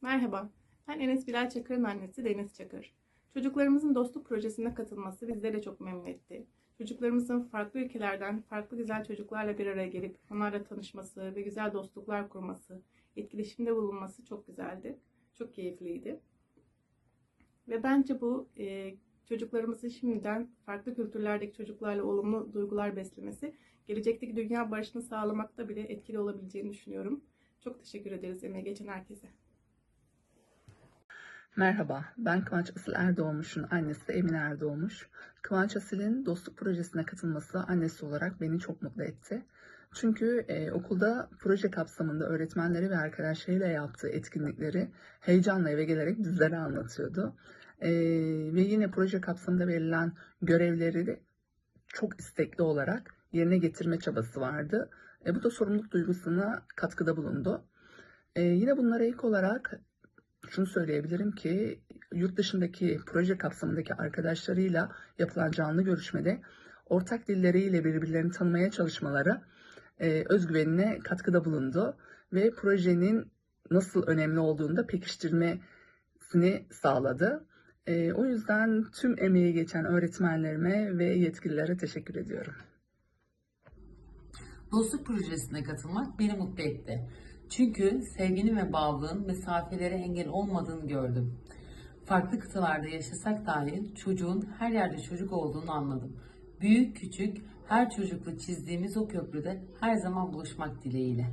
Merhaba, ben Enes Bilal Çakır'ın annesi Deniz Çakır. Çocuklarımızın dostluk projesine katılması bizleri çok memnun etti. Çocuklarımızın farklı ülkelerden farklı güzel çocuklarla bir araya gelip onlarla tanışması ve güzel dostluklar kurması, etkileşimde bulunması çok güzeldi. Çok keyifliydi. Ve bence bu e, çocuklarımızın şimdiden farklı kültürlerdeki çocuklarla olumlu duygular beslemesi, gelecekteki dünya barışını sağlamakta bile etkili olabileceğini düşünüyorum. Çok teşekkür ederiz emeği geçen herkese. Merhaba, ben Kıvanç Asil Erdoğmuş'un annesi Emine Erdoğmuş. Kıvanç Asil'in dostluk projesine katılması annesi olarak beni çok mutlu etti. Çünkü e, okulda proje kapsamında öğretmenleri ve arkadaşlarıyla yaptığı etkinlikleri heyecanla eve gelerek bizlere anlatıyordu. E, ve yine proje kapsamında verilen görevleri de çok istekli olarak yerine getirme çabası vardı. E, bu da sorumluluk duygusuna katkıda bulundu. E, yine bunlara ilk olarak şunu söyleyebilirim ki yurt dışındaki proje kapsamındaki arkadaşlarıyla yapılan canlı görüşmede ortak dilleriyle birbirlerini tanımaya çalışmaları e, özgüvenine katkıda bulundu ve projenin nasıl önemli olduğunu da pekiştirmesini sağladı. E, o yüzden tüm emeği geçen öğretmenlerime ve yetkililere teşekkür ediyorum. Dostluk projesine katılmak beni mutlu etti. Çünkü sevginin ve bağlılığın mesafelere engel olmadığını gördüm. Farklı kıtalarda yaşasak dahi çocuğun her yerde çocuk olduğunu anladım. Büyük küçük her çocukla çizdiğimiz o köprüde her zaman buluşmak dileğiyle.